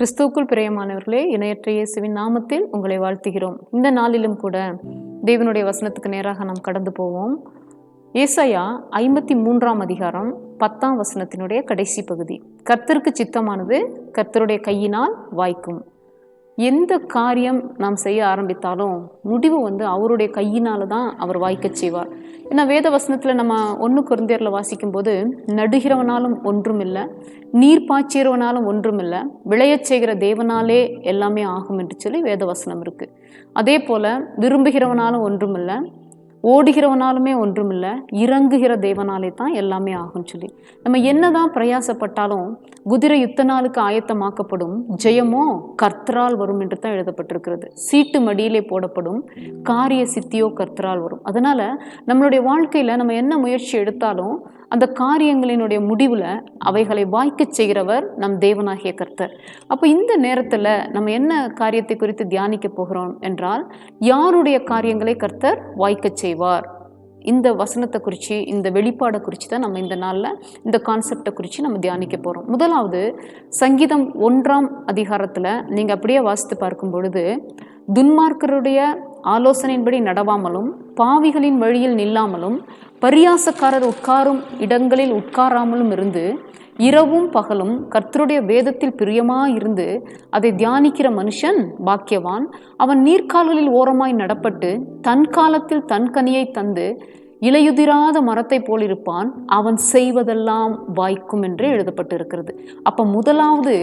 கிறிஸ்துவுக்குள் பிரியமானவர்களே இணையற்ற இயேசுவின் நாமத்தில் உங்களை வாழ்த்துகிறோம். இந்த நாளிலும் கூட தேவனுடைய வசனத்துக்கு நேராக நாம் கடந்து போவோம். ஏசாயா ஐம்பத்தி மூன்றாம் அதிகாரம் பத்தாம் வசனத்தினுடைய கடைசி பகுதி. கர்த்தருக்கு சித்தமானது கர்த்தருடைய கையினால் வாய்க்கும். எந்த காரியம் நாம் செய்ய ஆரம்பித்தாலும் முடிவு வந்து அவருடைய கையினால தான் அவர் வாய்க்க செய்வார். ஏன்னா வேத வசனத்தில் நம்ம ஒன்று குருந்தியரில் வாசிக்கும்போது நடுகிறவனாலும் ஒன்றும் இல்லை நீர் பாய்ச்சிறவனாலும் ஒன்றும் இல்லை விளையச் செய்கிற தேவனாலே எல்லாமே ஆகும் என்று சொல்லி வேத வசனம் இருக்குது அதே போல் விரும்புகிறவனாலும் ஒன்றும் இல்லை ஓடுகிறவனாலுமே ஒன்றுமில்லை இறங்குகிற தேவனாலே தான் எல்லாமே ஆகும் சொல்லி. நம்ம என்னதான் பிரயாசப்பட்டாலும் குதிரை யுத்த நாளுக்கு ஆயத்தமாக்கப்படும் ஜெயமோ கர்த்தரால் வரும் என்று தான் எழுதப்பட்டிருக்கிறது. சீட்டு மடியிலே போடப்படும் காரிய சித்தியோ கர்த்தரால் வரும். அதனால நம்மளுடைய வாழ்க்கையில நம்ம என்ன முயற்சி எடுத்தாலும் அந்த காரியங்களினுடைய முடிவில் அவைகளை வாய்க்கச் செய்கிறவர் நம் தேவனாகிய கர்த்தர். அப்போ இந்த நேரத்தில் நம்ம என்ன காரியத்தை குறித்து தியானிக்க போகிறோம் என்றால் யாருடைய காரியங்களை கர்த்தர் வாய்க்கச் செய்வார்? இந்த வசனத்தை குறித்து இந்த வெளிப்பாடை குறித்து தான் நம்ம இந்த நாளில் இந்த கான்செப்டை குறித்து நம்ம தியானிக்க போகிறோம் முதலாவது சங்கீதம் ஒன்றாம் அதிகாரத்தில் நீங்கள் அப்படியே வாசித்து பார்க்கும் பொழுது துன்மார்க்கருடைய ஆலோசனையின்படி நடவாமலும் பாவிகளின் வழியில் நில்லாமலும் பரியாசக்காரர் உட்காரும் இடங்களில் உட்காராமலும் இருந்து இரவும் பகலும் கர்த்தருடைய வேதத்தில் பிரியமாயிருந்து அதை தியானிக்கிற மனுஷன் பாக்கியவான். அவன் நீர்க்கால்களில் ஓரமாய் நடப்பட்டு தன் காலத்தில் தன் கனியை தந்து இலையுதிராத மரத்தை போலிருப்பான். அவன் செய்வதெல்லாம் வாய்க்கும் என்று எழுதப்பட்டிருக்கிறது. அப்போ முதலாவது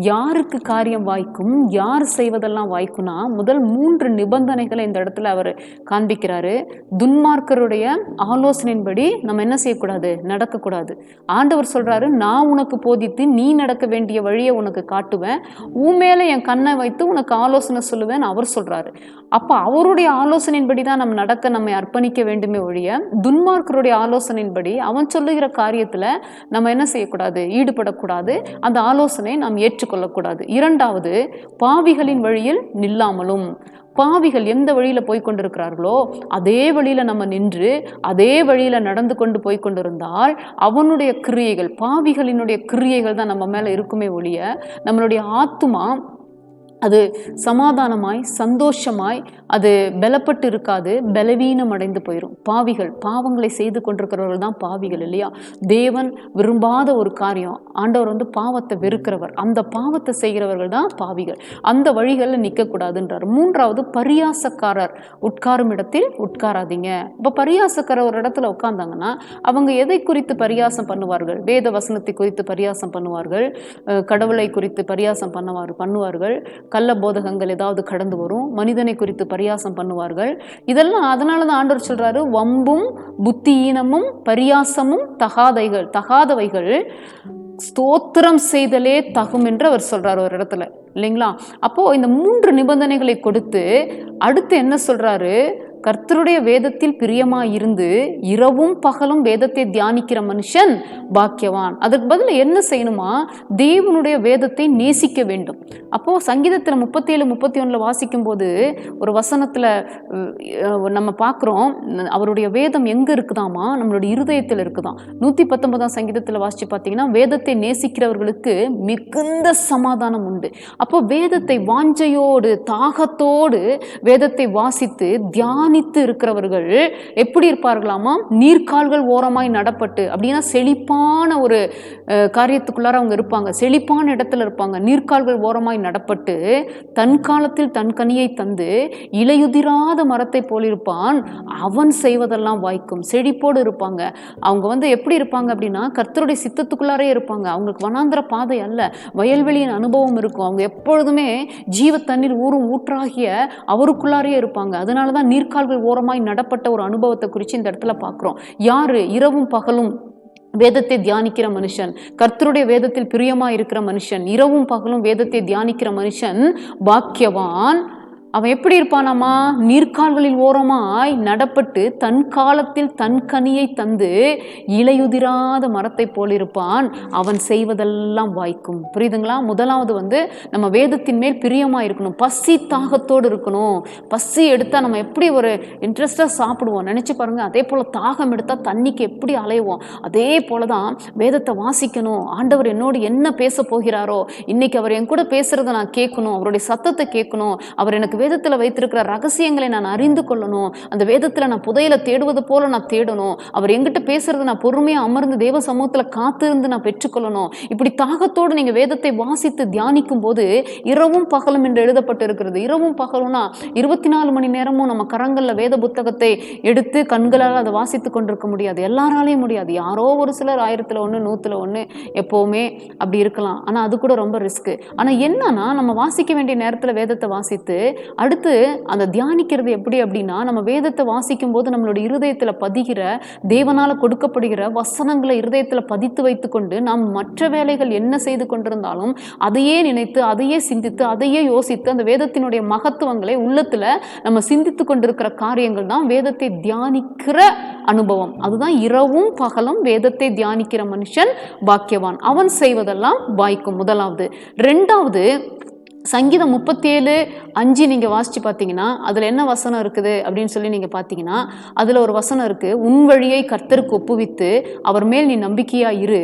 யாருக்கு காரியம் வாய்க்கும் யார் செய்வதெல்லாம் வாய்க்கும்னா முதல் மூன்று நிபந்தனைகளை இந்த இடத்துல அவர் காண்பிக்கிறாரு. துன்மார்க்கருடைய ஆலோசனையின்படி நம்ம என்ன செய்யக்கூடாது? நடக்கக்கூடாது. ஆண்டவர் சொல்றாரு நான் உனக்கு போதித்து நீ நடக்க வேண்டிய வழியை உனக்கு காட்டுவேன். உன் மேலே என் கண்ணை வைத்து உனக்கு ஆலோசனை சொல்லுவேன் அவர் சொல்றாரு. அப்போ அவருடைய ஆலோசனையின்படி தான் நம்ம நடக்க நம்மை அர்ப்பணிக்க வேண்டுமே ஒழிய துன்மார்க்கருடைய ஆலோசனையின்படி அவன் சொல்லுகிற காரியத்தில் நம்ம என்ன செய்யக்கூடாது? ஈடுபடக்கூடாது. அந்த ஆலோசனை நாம் ஏற்றுக்கொள்ளக்கூடாது இரண்டாவது பாவிகளின் வழியில் நில்லாமலும். பாவிகள் எந்த வழியில போய் கொண்டிருக்கிறார்களோ அதே வழியில நம்ம நின்று அதே வழியில நடந்து கொண்டு போய் கொண்டிருந்தால் அவனுடைய கிரியைகள் பாவிகளினுடைய கிரியைகள் தான் நம்ம மேல இருக்குமே ஒழிய நம்மளுடைய ஆத்துமா அது சமாதானமாய் சந்தோஷமாய் அது பலப்பட்டு இருக்காது பலவீனம் அடைந்து போயிடும் பாவிகள் பாவங்களை செய்து கொண்டிருக்கிறவர்கள் தான் பாவிகள் இல்லையா? தேவன் விரும்பாத ஒரு காரியம். ஆண்டவர் வந்து பாவத்தை வெறுக்கிறவர். அந்த பாவத்தை செய்கிறவர்கள் தான் பாவிகள். அந்த வழிகளில் நிற்கக்கூடாதுன்றார் மூன்றாவது பரியாசக்காரர். உட்காரும் இடத்தில் உட்காராதீங்க. இப்போ பரியாசக்காரர் ஒரு இடத்துல உட்கார்ந்தாங்கன்னா அவங்க எதை குறித்து பரியாசம் பண்ணுவார்கள்? வேத வசனத்தை குறித்து பரியாசம் பண்ணுவார்கள். கடவுளை குறித்து பரியாசம் பண்ணுவார் பண்ணுவார்கள். கள்ள போதகங்கள் ஏதாவது கடந்து வரும். மனிதனை குறித்து பரியாசம் பண்ணுவார்கள். இதெல்லாம் அதனால தான் ஆண்டவர் சொல்கிறாரு வம்பும் புத்தியீனமும் பரியாசமும் தகாதைகள் தகாதவைகள் ஸ்தோத்திரம் செய்தலே தகும் என்று அவர் சொல்கிறார் ஒரு இடத்துல. இல்லைங்களா? அப்போது இந்த மூன்று நிபந்தனைகளை கொடுத்து அடுத்து என்ன சொல்கிறாரு கர்த்தருடைய வேதத்தில் பிரியமாயிருந்து இரவும் பகலும் வேதத்தை தியானிக்கிற மனுஷன் பாக்கியவான். அதற்கு பதில் என்ன செய்யணுமா? தேவனுடைய வேதத்தை நேசிக்க வேண்டும். அப்போ சங்கீதத்தில் முப்பத்தி ஏழு முப்பத்தி ஒன்றில் வாசிக்கும் போது ஒரு வசனத்தில் நம்ம பார்க்குறோம் அவருடைய வேதம் எங்கே இருக்குதாமா? நம்மளுடைய இருதயத்தில் இருக்குதாம். நூற்றி பத்தொன்பதாம் சங்கீதத்தில் வாசித்து பார்த்தீங்கன்னா வேதத்தை நேசிக்கிறவர்களுக்கு மிகுந்த சமாதானம் உண்டு. அப்போ வேதத்தை வாஞ்சையோடு தாகத்தோடு வேதத்தை வாசித்து தியானித்து இருக்கிறவர்கள் எப்படி இருப்பார்களாமா? நீர்க்கால்கள் ஓரமாய் நடப்பட்டு அப்படின்னா செழிப்பான ஒரு காரியத்துக்குள்ளார அவங்க இருப்பாங்க. செழிப்பான இடத்துல இருப்பாங்க. நீர்க்கால்கள் ஓரமாய் நடப்பட்டு தன் காலத்தில் தன் கனியை தந்து இலையுதிராத மரத்தை போலிருப்பான் அவன் செய்வதெல்லாம் வாய்க்கும். செழிப்போடு இருப்பாங்க. அவங்க வந்து எப்படி இருப்பாங்க அப்படின்னா கர்த்தருடைய சித்தத்துக்குள்ளாரே இருப்பாங்க. அவங்களுக்கு வனாந்திர பாதை அல்ல. வயல்வெளியின் அனுபவம் இருக்கும். அவங்க எப்பொழுதுமே ஜீவ தண்ணீர் ஊறும் ஊற்றாகிய அவருக்குள்ளாரே இருப்பாங்க. அதனால தான் நீர்க்கால்கள் ஓரமாய் நடப்பட்ட ஒரு அனுபவத்தை குறித்து இந்த இடத்துல பார்க்குறோம் யாரு? இரவும் பகலும் வேதத்தை தியானிக்கிற மனுஷன். கர்த்தருடைய வேதத்தில் பிரியமா இருக்கிற மனுஷன். இரவும் பகலும் வேதத்தை தியானிக்கிற மனுஷன் பாக்கியவான். அவன் எப்படி இருப்பானாமா? நீர்க்கால்களில் ஓரமாய் நடப்பட்டு தன் காலத்தில் தன் கனியை தந்து இலையுதிராத மரத்தை போலிருப்பான் அவன் செய்வதெல்லாம் வாய்க்கும். புரியுதுங்களா? முதலாவது வந்து நம்ம வேதத்தின் மேல் பிரியமாக இருக்கணும். பசி தாகத்தோடு இருக்கணும். பசி எடுத்தால் நம்ம எப்படி ஒரு இன்ட்ரெஸ்டாக சாப்பிடுவோம். நினச்சி பாருங்கள் அதே போல் தாகம் எடுத்தால் தண்ணிக்கு எப்படி அலைவோம். அதே போல தான் வேதத்தை வாசிக்கணும். ஆண்டவர் என்னோடு என்ன பேச போகிறாரோ இன்னைக்கு அவர் என் கூட பேசுறதை நான் கேட்கணும். அவருடைய சத்தத்தை கேட்கணும். அவர் எனக்கு வேதத்தில் வைத்திருக்கிற ரகசியங்களை நான் அறிந்து கொள்ளணும். அந்த வேதத்தில் நான் புதையில தேடுவது போல நான் தேடணும். அவர் எங்கிட்ட பேசுறது நான் பொறுமையாக அமர்ந்து தேவ சமூகத்தில் காத்திருந்து நான் பெற்றுக்கொள்ளணும். இப்படி தாகத்தோடு நீங்கள் வேதத்தை வாசித்து தியானிக்கும் போது இரவும் பகலும் என்று எழுதப்பட்டு இருக்கிறது இரவும் பகலும்னா இருபத்தி நாலு மணி நேரமும் நம்ம கரங்களில் வேத புத்தகத்தை எடுத்து கண்களால் அதை வாசித்து கொண்டிருக்க முடியாது. எல்லாராலையும் முடியாது. யாரோ ஒரு சிலர் ஆயிரத்தில் ஒன்று நூற்றில் ஒன்று எப்போவுமே அப்படி இருக்கலாம். ஆனால் அது கூட ரொம்ப ரிஸ்க்கு ஆனால் என்னன்னா நம்ம வாசிக்க வேண்டிய நேரத்தில் வேதத்தை வாசித்து அடுத்து அந்த தியானிக்கிறது எப்படி அப்படின்னா நம்ம வேதத்தை வாசிக்கும் போது நம்மளோட இருதயத்தில் பதிகிற தேவனால் கொடுக்கப்படுகிற வசனங்களை இருதயத்தில் பதித்து வைத்துக்கொண்டு நாம் மற்ற வேலைகள் என்ன செய்து கொண்டிருந்தாலும் அதையே நினைத்து அதையே சிந்தித்து அதையே யோசித்து அந்த வேதத்தினுடைய மகத்துவங்களை உள்ளத்தில் நம்ம சிந்தித்து கொண்டிருக்கிற காரியங்கள் தான் வேதத்தை தியானிக்கிற அனுபவம். அதுதான் இரவும் பகலும் வேதத்தை தியானிக்கிற மனுஷன் பாக்கியவான். அவன் செய்வதெல்லாம் வாய்க்கும். முதலாவது. ரெண்டாவது சங்கீதம் முப்பத்தேழு அஞ்சு நீங்கள் வாசித்து பார்த்தீங்கன்னா அதில் என்ன வசனம் இருக்குது அப்படின்னு சொல்லி நீங்கள் பார்த்தீங்கன்னா அதில் ஒரு வசனம் இருக்குது உன் வழியை கர்த்தருக்கு ஒப்புவித்து அவர் மேல் நீ நம்பிக்கையாக இரு.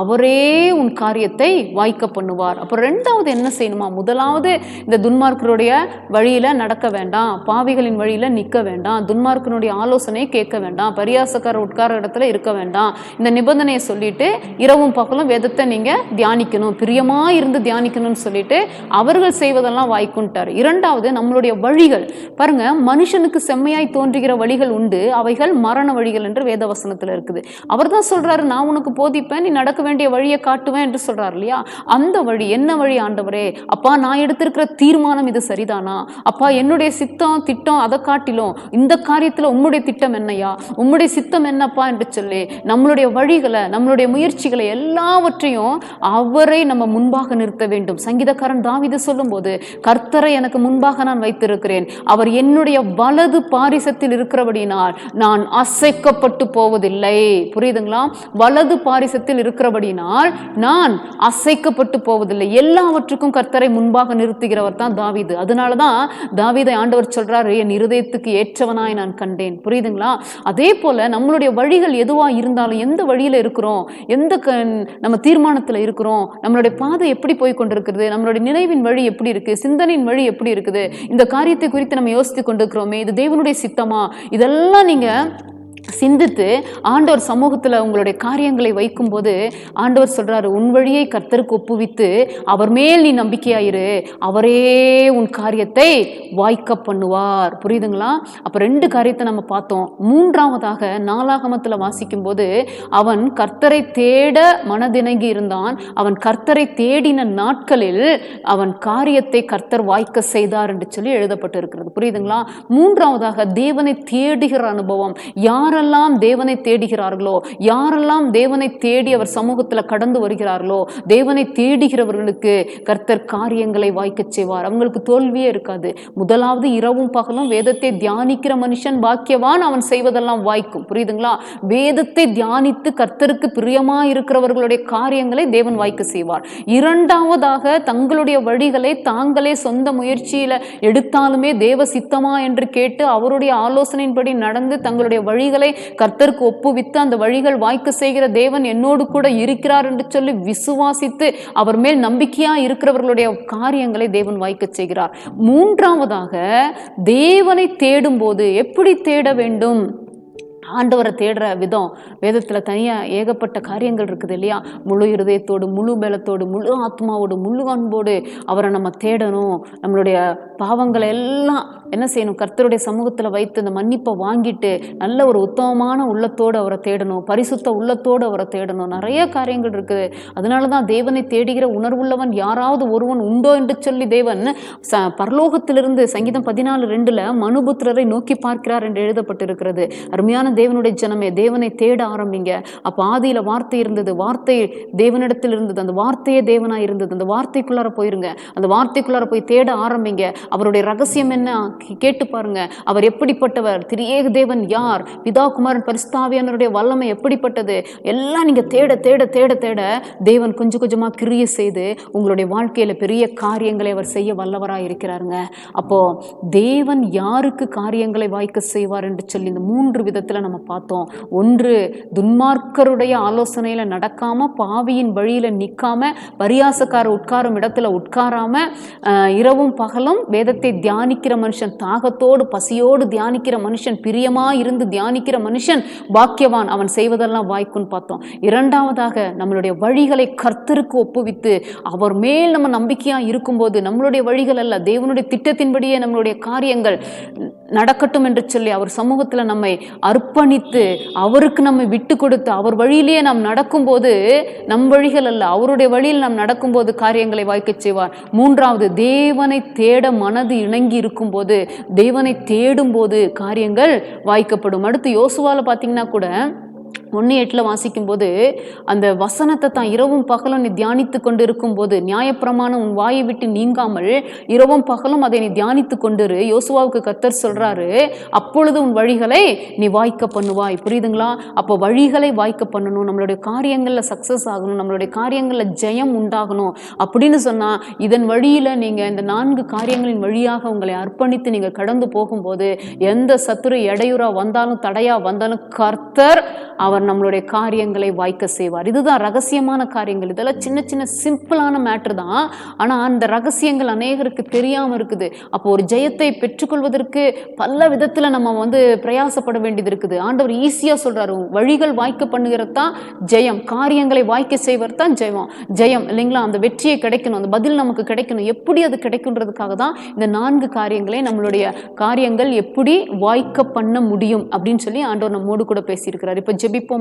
அவரே உன் காரியத்தை வாய்க்க பண்ணுவார். அப்புறம் ரெண்டாவது என்ன செய்யணுமா? முதலாவது இந்த துன்மார்க்கருடைய வழியில் நடக்க வேண்டாம். பாவிகளின் வழியில் நிற்க வேண்டாம். துன்மார்க்கனுடைய ஆலோசனையை கேட்க வேண்டாம். பரியாசக்கார உட்கார இடத்துல இருக்க வேண்டாம். இந்த நிபந்தனையை சொல்லிட்டு இரவும் பகலும் வேதத்தை நீங்கள் தியானிக்கணும். பிரியமாக இருந்து தியானிக்கணும்னு சொல்லிட்டு அவர்கள் செய்வதெல்லாம் வாய்க்குன்ட்டார். இரண்டாவது நம்மளுடைய வழிகள். பாருங்க மனுஷனுக்கு செம்மையாய் தோன்றுகிற வழிகள் உண்டு. அவைகள் மரண வழிகள் என்று வேதவசனத்தில் இருக்குது. அவர் தான் சொல்றாரு நான் உனக்கு போதிப்பேன் நீ நடக்க வேண்டிய வழியை காட்டுவேன் என்று சொல்றாரு இல்லையா? அந்த வழி என்ன வழி ஆண்டவரே? அப்பா நான் எடுத்திருக்கிற தீர்மானம் இது சரிதானா? அப்பா என்னுடைய சித்தம் திட்டம் அதை காட்டிலும் இந்த காரியத்தில் உம்முடைய திட்டம் என்னையா? உம்முடைய சித்தம் என்னப்பா என்று சொல்லி நம்மளுடைய வழிகளை நம்மளுடைய முயற்சிகளை எல்லாவற்றையும் அவரை நம்ம முன்பாக நிறுத்த வேண்டும். சங்கீதக்காரன் தாவிது சொல்லும்போது கர்த்தரை எனக்கு முன்பாக நான் வைத்திருக்கிறேன். அவர் என்னுடைய வலது பாரிசத்தில் இருக்கிறபடினால் நான் அசைக்கப்பட்டு போவதில்லை. புரியுதுங்களா? வலது பாரிசத்தில் இருக்கிறபடினால் நான் அசைக்கப்பட்டு போவதில்லை. எல்லாவற்றுக்கும் கர்த்தரை முன்பாக நிறுத்துகிறவர் தான் தாவீது. அதனால தான் தாவிதை ஆண்டவர் சொல்றாரு என் இருதயத்துக்கு ஏற்றவனாய் நான் கண்டேன். புரியுதுங்களா? அதே போல நம்மளுடைய வழிகள் எதுவா இருந்தாலும் எந்த வழியில இருக்கிறோம் எந்த நம்ம தீர்மானத்தில் இருக்கிறோம் நம்மளுடைய பாதை எப்படி போய் கொண்டிருக்கிறது நம்மளுடைய நினைவின் வழி எப்படி இருக்கு? சிந்தனையின் வழி எப்படி இருக்குது? இந்த காரியத்தை குறித்து நம்ம யோசித்து கொண்டிருக்கிறோமே இது தேவனுடைய சித்தமா? இதெல்லாம் நீங்க சிந்தித்து ஆண்டவர் சமூகத்தில் உங்களுடைய காரியங்களை வைக்கும்போது ஆண்டவர் சொல்கிறாரு உன் வழியை கர்த்தருக்கு ஒப்புவித்து அவர் மேல் நீ நம்பிக்கையாயிரு. அவரே உன் காரியத்தை வாய்க்க பண்ணுவார். புரியுதுங்களா? அப்போ ரெண்டு காரியத்தை நம்ம பார்த்தோம். மூன்றாவதாக நாளாகமத்தில் வாசிக்கும்போது அவன் கர்த்தரை தேட மனதிணங்கி இருந்தான். அவன் கர்த்தரை தேடின நாட்களில் அவன் காரியத்தை கர்த்தர் வாய்க்க செய்தார் என்று சொல்லி எழுதப்பட்டு இருக்கிறது புரியுதுங்களா? மூன்றாவதாக தேவனை தேடுகிற அனுபவம் யார் யாரெல்லாம் தேவனை தேடுகிறார்களோ யாரெல்லாம் தேவனை தேடி அவர் சமூகத்தில் கடந்து வருகிறார்களோ தேவனை தேடுகிறவர்களுக்கு கர்த்தர் காரியங்களை வாய்க்கச் செய்வார். அவங்களுக்கு தோல்வியே இருக்காது. முதலாவது இரவும் பகலும் வேதத்தை தியானிக்கிற மனுஷன் பாக்கியவான். அவன் செய்வதெல்லாம் வாய்க்கும். புரியுதுங்களா? வேதத்தை தியானித்து கர்த்தருக்கு பிரியமா இருக்கிறவர்களுடைய காரியங்களை தேவன் வாய்க்க செய்வார். இரண்டாவதாக தங்களுடைய வழிகளை தாங்களே சொந்த முயற்சியில எடுத்தாலுமே தேவ சித்தமா என்று கேட்டு அவருடைய ஆலோசனையின்படி நடந்து தங்களுடைய வழிகளை கர்த்தருக்கு ஒப்புவித்து அந்த வழிகள் வாய்க்க செய்கிற தேவன் என்னோடு கூட இருக்கிறார் என்று சொல்லி விசுவாசித்து அவர் மேல் நம்பிக்கையா இருக்கிறவர்களுடைய காரியங்களை தேவன் வாய்க்க செய்கிறார். மூன்றாவதாக தேவனை தேடும்போது எப்படி தேட வேண்டும்? ஆண்டவரை தேடுற விதம். வேதத்தில் தனியாக ஏகப்பட்ட காரியங்கள் இருக்குது இல்லையா? முழு இருதயத்தோடு முழு பலத்தோடு முழு ஆத்மாவோடு முழு அன்போடு அவரை நம்ம தேடணும். நம்மளுடைய பாவங்களை எல்லாம் என்ன செய்யணும்? கர்த்தருடைய சமூகத்தில் வைத்து இந்த மன்னிப்பை வாங்கிட்டு நல்ல ஒரு உத்தமமான உள்ளத்தோடு அவரை தேடணும். பரிசுத்த உள்ளத்தோடு அவரை தேடணும். நிறைய காரியங்கள் இருக்குது. அதனால தான் தேவனை தேடுகிற உணர்வுள்ளவன் யாராவது ஒருவன் உண்டோ என்று சொல்லி தேவன் ச பரலோகத்திலிருந்து சங்கீதம் பதினாலு ரெண்டில் மனுபுத்திரரை நோக்கி பார்க்கிறார் என்று எழுதப்பட்டிருக்கிறது. அருமையான தேவனுடைய ஜனமே தேவனை தேட ஆரம்பிங்க. அப்போ ஆதியில் வார்த்தை இருந்தது. வார்த்தை தேவனிடத்தில் இருந்தது. அந்த வார்த்தையே தேவனாக இருந்தது. அந்த வார்த்தைக்குள்ளார போயிருங்க. அந்த வார்த்தைக்குள்ளார போய் தேட ஆரம்பிங்க. அவருடைய ரகசியம் என்ன? கேட்டு பாருங்க. அவர் எப்படிப்பட்டவர்? திரியேக தேவன் யார்? பிதா குமாரன் பரிஸ்தாவியானவருடைய வல்லமை எப்படிப்பட்டது? எல்லாம் நீங்க தேட தேட தேட தேட தேவன் கொஞ்சம் கொஞ்சமா கிரிய செய்து உங்களுடைய வாழ்க்கையில பெரிய காரியங்களை அவர் செய்ய வல்லவராக இருக்கிறாருங்க. அப்போ தேவன் யாருக்கு காரியங்களை வாய்க்க செய்வார் என்று சொல்லி இந்த மூன்று விதத்துல நம்ம பார்த்தோம். ஒன்று துன்மார்க்கருடைய ஆலோசனையில நடக்காம பாவியின் வழியில நிக்காம பரியாசக்கார உட்காரும் இடத்துல உட்காராம இரவும் பகலும் வேதத்தை தியானிக்கிற மனுஷன் தாகத்தோடு பசியோடு தியானிக்கிற மனுஷன் பிரியமாக இருந்து தியானிக்கிற மனுஷன் பாக்கியவான். அவன் செய்வதெல்லாம் வாய்க்குன்னு பார்த்தோம். இரண்டாவதாக நம்மளுடைய வழிகளை கர்த்தருக்கு ஒப்புவித்து அவர் மேல் நம்ம நம்பிக்கையாக இருக்கும்போது நம்மளுடைய வழிகள் அல்ல தேவனுடைய திட்டத்தின்படியே நம்மளுடைய காரியங்கள் நடக்கட்டும் என்று சொல்லி அவர் சமூகத்தில் நம்மை அர்ப்பணித்து அவருக்கு நம்மை விட்டு கொடுத்து அவர் வழியிலேயே நாம் நடக்கும்போது நம் வழிகள் அல்ல அவருடைய வழியில் நாம் நடக்கும்போது காரியங்களை வாய்க்கச் செய்வார். மூன்றாவது தேவனை தேட மனது இணங்கி இருக்கும்போது தேவனை தேடும்போது காரியங்கள் வாய்க்கப்படும். அடுத்து யோசுவாவில் பார்த்தீங்கன்னா கூட ஒன்று எட்டில் வாசிக்கும்போது அந்த வசனத்தை தான் இரவும் பகலும் நீ தியானித்து கொண்டு இருக்கும்போது நியாயப்பிரமாணம் உன் வாயை விட்டு நீங்காமல் இரவும் பகலும் அதை நீ தியானித்து கொண்டிரு. யோசுவாவுக்கு கத்தர் சொல்றாரு அப்பொழுது உன் வழிகளை நீ வாய்க்க பண்ணுவாய். புரியுதுங்களா? அப்போ வழிகளை வாய்க்க பண்ணணும். நம்மளுடைய காரியங்களில் சக்ஸஸ் ஆகணும். நம்மளுடைய காரியங்களில் ஜெயம் உண்டாகணும். அப்படின்னு சொன்னா இதன் வழியில நீங்க இந்த நான்கு காரியங்களின் வழியாக உங்களை அர்ப்பணித்து நீங்க கடந்து போகும்போது எந்த சத்துரு இடையூறா வந்தாலும் தடையா வந்தாலும் கர்த்தர் அவர் நம்மளுடைய காரியங்களை வாய்க்க செய்வார். இதுதான் ரகசியமான காரியங்கள். இதெல்லாம் சின்ன சின்ன சிம்பிளான மேட்ரு தான். ஆனால் அந்த ரகசியங்கள் அநேகருக்கு தெரியாமல் இருக்குது. அப்போ ஒரு ஜெயத்தை பெற்றுக்கொள்வதற்கு பல விதத்தில் நம்ம வந்து பிரயாசப்பட வேண்டியது இருக்குது. ஆண்டவர் ஈஸியாக சொல்கிறாரு வழிகள் வாய்க்க பண்ணுகிறது தான் ஜெயம். காரியங்களை வாய்க்க செய்வது தான் ஜெயம். ஜெயம். இல்லைங்களா? அந்த வெற்றியை கிடைக்கணும். அந்த பதில் நமக்கு கிடைக்கணும். எப்படி அது கிடைக்குன்றதுக்காக தான் இந்த நான்கு காரியங்களை நம்மளுடைய காரியங்கள் எப்படி வாய்க்க பண்ண முடியும் அப்படின்னு சொல்லி ஆண்டவர் நம்மோடு கூட பேசியிருக்கிறார். இப்போ ஜெபிப்போம்.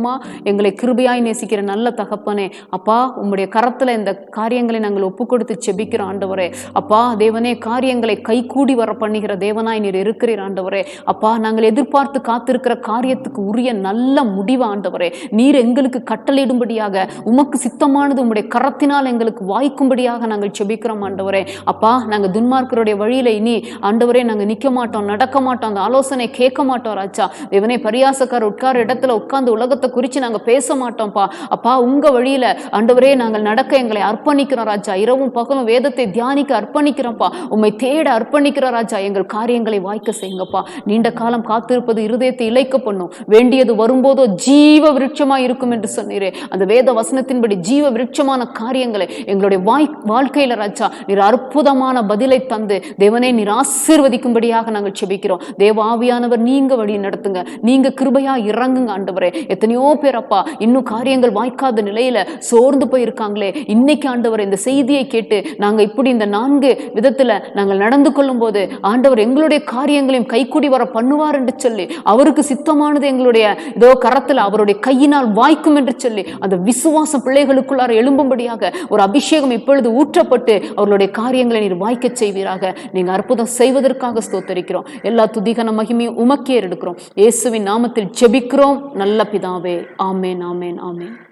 எங்களை கிருபையாய் நேசிக்கிற நல்ல தகப்பனே அப்பா உம்முடைய கரத்துல இந்த காரியங்களை நாங்கள் ஒப்பு கொடுத்து ஆண்டவரே. அப்பா தேவனே காரியங்களை கைகூடி வர பண்ணுகிற தேவனாய் நீர் இருக்கிறீர் ஆண்டவரே. அப்பா நாங்கள் எதிர்பார்த்து காத்திருக்கிற காரியத்துக்கு உரிய நல்ல முடிவு ஆண்டவரே. நீர் எங்களுக்கு கட்டளையிடும்படியாக உமக்கு சித்தமானது உம்முடைய கரத்தினால் எங்களுக்கு வாய்க்கும்படியாக நாங்கள் செபிக்கிறோம் ஆண்டவரே. அப்பா நாங்கள் துன்மார்க்கருடைய வழியில இனி ஆண்டவரே நாங்கள் நிற்க மாட்டோம் நடக்க மாட்டோம் அந்த ஆலோசனை கேட்க மாட்டோம் ராஜா. தேவனே பரியாசக்கார் உட்கார இடத்துல உட்கார்ந்து உலகத்தை குறித்து நாங்கள் பேச மாட்டோம்ப்பா அப்பா உங்க வழியில ஆண்டவரே நாங்கள் நடக்க எங்களை அர்ப்பணிக்கிறோம் ராஜா. இரவும் பகலும் வேதத்தை தியானிக்க அர்ப்பணிக்கிறோம்ப்பா. உம்மை தேட அர்ப்பணிக்கிறோம் ராஜா எங்கள் காரியங்களை வாய்க்க செய்யுங்கப்பா. நீண்ட காலம் காத்திருப்பது இருதயத்தை இழைக்க பண்ணும். வேண்டியது வரும்போதோ ஜீவ விருட்சமாக இருக்கும் என்று சொன்னீரே. அந்த வேத வசனத்தின்படி ஜீவ விருட்சமான காரியங்களை எங்களுடைய வாய் வாழ்க்கையில ராஜா நீர் அற்புதமான பதிலை தந்து தேவனே நீர் ஆசீர்வதிக்கும்படியாக நாங்கள் செபிக்கிறோம். தேவ ஆவியானவர் நீங்க வழி நடத்துங்க. நீங்க கிருபையா இறங்குங்க ஆண்டவரே. எத்தனையோ பேர் அப்பா இன்னும் காரியங்கள் வாய்க்காத நிலையில சோர்ந்து போயிருக்காங்களே. இன்னைக்கு ஆண்டவர் இந்த செய்தியை கேட்டு நாங்கள் இப்படி இந்த நான்கு விதத்துல நாங்கள் நடந்து கொள்ளும் போது ஆண்டவர் எங்களுடைய காரியங்களையும் கைக்கூடி வர பண்ணுவார் என்று சொல்லி அவருக்கு சித்தமானது எங்களுடைய இதோ கரத்துல அவருடைய கையினால் வாய்க்கும் என்று சொல்லி அந்த விசுவாசம் பிள்ளைகளுக்குள்ளார எழும்பும்படியாக ஒரு அபிஷேகம் இப்பொழுது ஊற்றப்பட்டு அவர்களுடைய காரியங்களை நீர் வாய்க்கச் செய்வீராக. நீங்க அற்புதம் செய்வதற்காக ஸ்தோத்தரிக்கிறோம். எல்லா துதிகன மகிமையும் உமக்கே எடுக்கிறோம். இயேசுவின் நாமத்தில் ஜெபிக்கிறோம். நல்ல பிதாவே. ஆமேன் ஆமேன் ஆமேன்.